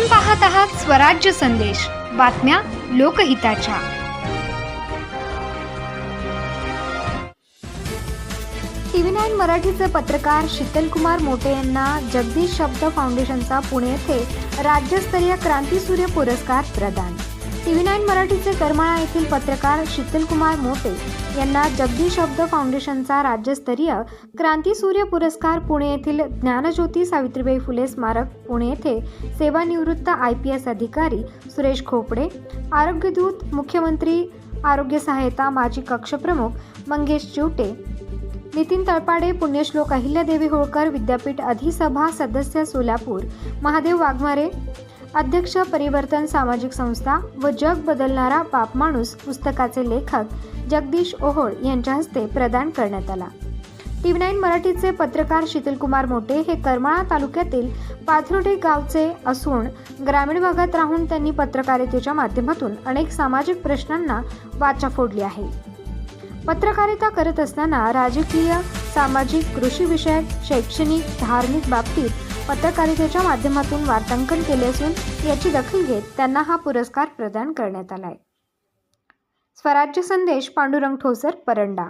आपण पाहत आहात स्वराज्य संदेश. बातम्या लोकहिताच्या. टीव्ही नाईन मराठीचे पत्रकार शीतलकुमार मोटे यांना जगदीश शब्द फाउंडेशनचा पुणे येथे राज्यस्तरीय क्रांतीसूर्य पुरस्कार प्रदान. टीव्ही नाईन मराठीचे करमाळा येथील पत्रकार शीतलकुमार मोटे यांना जगदीश शब्द फाउंडेशनचा राज्यस्तरीय क्रांती सूर्य पुरस्कार पुणे येथील ज्ञानज्योती सावित्रीबाई फुले स्मारक पुणे येथे सेवानिवृत्त आय पी एस अधिकारी सुरेश खोपडे आरोग्यदूत मुख्यमंत्री आरोग्य सहायता माजी कक्षप्रमुख मंगेश चिवटे नितीन तळपाडे पुण्यश्लोक अहिल्यादेवी होळकर विद्यापीठ अधिसभा सदस्य सोलापूर महादेव वाघमारे अध्यक्ष परिवर्तन सामाजिक संस्था व जग बदलणारा बाप माणूस पुस्तकाचे लेखक जगदीश ओहोळ यांच्या हस्ते प्रदान करण्यात आला. टी नाईन मराठीचे पत्रकार शीतलकुमार मोटे हे करमाळा तालुक्यातील पाथरोडे गावचे असून ग्रामीण भागात राहून त्यांनी पत्रकारितेच्या माध्यमातून अनेक सामाजिक प्रश्नांना वाचा फोडली आहे. पत्रकारिता करत असताना राजकीय सामाजिक कृषी विषयक शैक्षणिक धार्मिक बाबतीत पत्रकारितेच्या माध्यमातून वार्तांकन केले असून याची दखल घेत त्यांना हा पुरस्कार प्रदान करण्यात आलाय. स्वराज्य संदेश पांडुरंग ठोसर परंडा